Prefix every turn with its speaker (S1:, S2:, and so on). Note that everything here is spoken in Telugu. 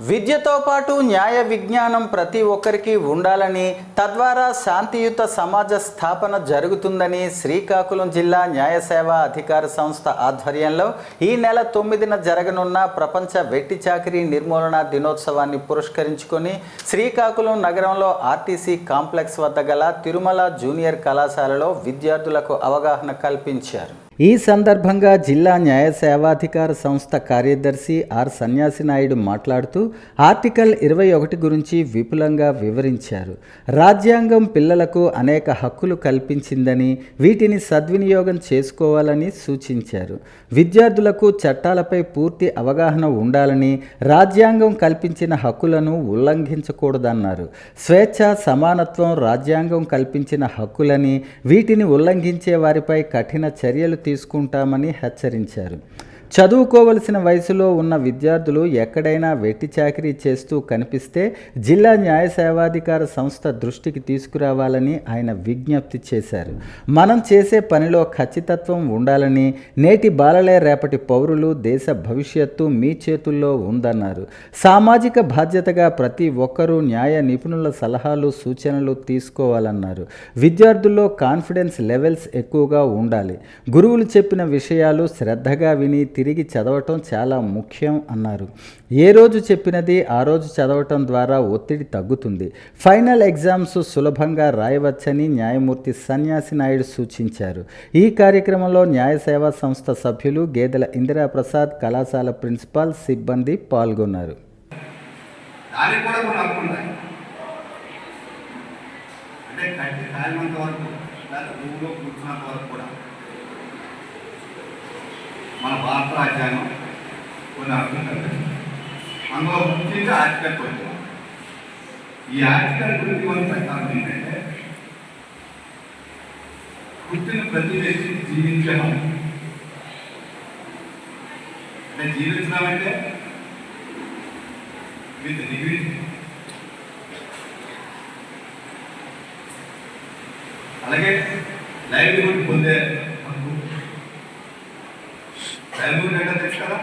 S1: విద్యతో పాటు న్యాయ విజ్ఞానం ప్రతి ఒక్కరికి ఉండాలని తద్వారా శాంతియుత సమాజ స్థాపన జరుగుతుందని శ్రీకాకుళం జిల్లా న్యాయ సేవా అధికార సంస్థ ఆధ్వర్యంలో ఈ నెల తొమ్మిదిన జరగనున్న ప్రపంచ వెట్టి చాకిరీ నిర్మూలన దినోత్సవాన్ని పురస్కరించుకొని శ్రీకాకుళం నగరంలో ఆర్టీసీ కాంప్లెక్స్ వద్ద గల తిరుమల జూనియర్ కళాశాలలో విద్యార్థులకు అవగాహన కల్పించారు. ఈ సందర్భంగా జిల్లా న్యాయ సేవాధికార సంస్థ కార్యదర్శి ఆర్ సన్యాసి నాయుడు మాట్లాడుతూ ఆర్టికల్ ఇరవై ఒకటి గురించి విపులంగా వివరించారు. రాజ్యాంగం పిల్లలకు అనేక హక్కులు కల్పించిందని వీటిని సద్వినియోగం చేసుకోవాలని సూచించారు. విద్యార్థులకు చట్టాలపై పూర్తి అవగాహన ఉండాలని రాజ్యాంగం కల్పించిన హక్కులను ఉల్లంఘించకూడదన్నారు. స్వేచ్ఛ సమానత్వం రాజ్యాంగం కల్పించిన హక్కులని వీటిని ఉల్లంఘించే వారిపై కఠిన చర్యలు తీసుకుంటామని హెచ్చరించారు. చదువుకోవలసిన వయసులో ఉన్న విద్యార్థులు ఎక్కడైనా వెట్టి చాకిరీ చేస్తూ కనిపిస్తే జిల్లా న్యాయ సేవాధికార సంస్థ దృష్టికి తీసుకురావాలని ఆయన విజ్ఞప్తి చేశారు. మనం చేసే పనిలో ఖచ్చితత్వం ఉండాలని నేటి బాలలే రేపటి పౌరులు దేశ భవిష్యత్తు మీ చేతుల్లో ఉందన్నారు. సామాజిక బాధ్యతగా ప్రతి ఒక్కరూ న్యాయ నిపుణుల సలహాలు సూచనలు తీసుకోవాలన్నారు. విద్యార్థుల్లో కాన్ఫిడెన్స్ లెవెల్స్ ఎక్కువగా ఉండాలి. గురువులు చెప్పిన విషయాలు శ్రద్ధగా విని తిరిగి చదవటం చాలా ముఖ్యం అన్నారు. ఏ రోజు చెప్పినది ఆ రోజు చదవటం ద్వారా ఒత్తిడి తగ్గుతుంది. ఫైనల్ ఎగ్జామ్స్ సులభంగా రాయవచ్చని న్యాయమూర్తి సన్యాసి నాయుడు సూచించారు. ఈ కార్యక్రమంలో న్యాయ సేవా సంస్థ సభ్యులు గేదెల ఇందిరాప్రసాద్ కళాశాల ప్రిన్సిపాల్ సిబ్బంది పాల్గొన్నారు.
S2: దానికి కూడా కొన్ని ఉన్నాయి అంటే కట్టి కాలినంత వరకు లేదా భూమిలో కూర్చున్నంత వరకు కూడా. మన భారత రాజ్యాంగం కొన్ని హక్కులు కల్పిస్తుంది అందులో ముఖ్యంగా ఆర్టికల్ ట్వంటీ ఈ ఆర్టికల్ ట్వంటీ వన్ ప్రకారం ఏంటంటే పుట్టిన ప్రతి వ్యక్తి జీవించే హక్కు అంటే జీవించడం అంటే విత్ డిగ్రీ అలాగే లైవ్లీహుడ్ పొందే టైమింగ్ రేట్ ఎంత ఇస్తారా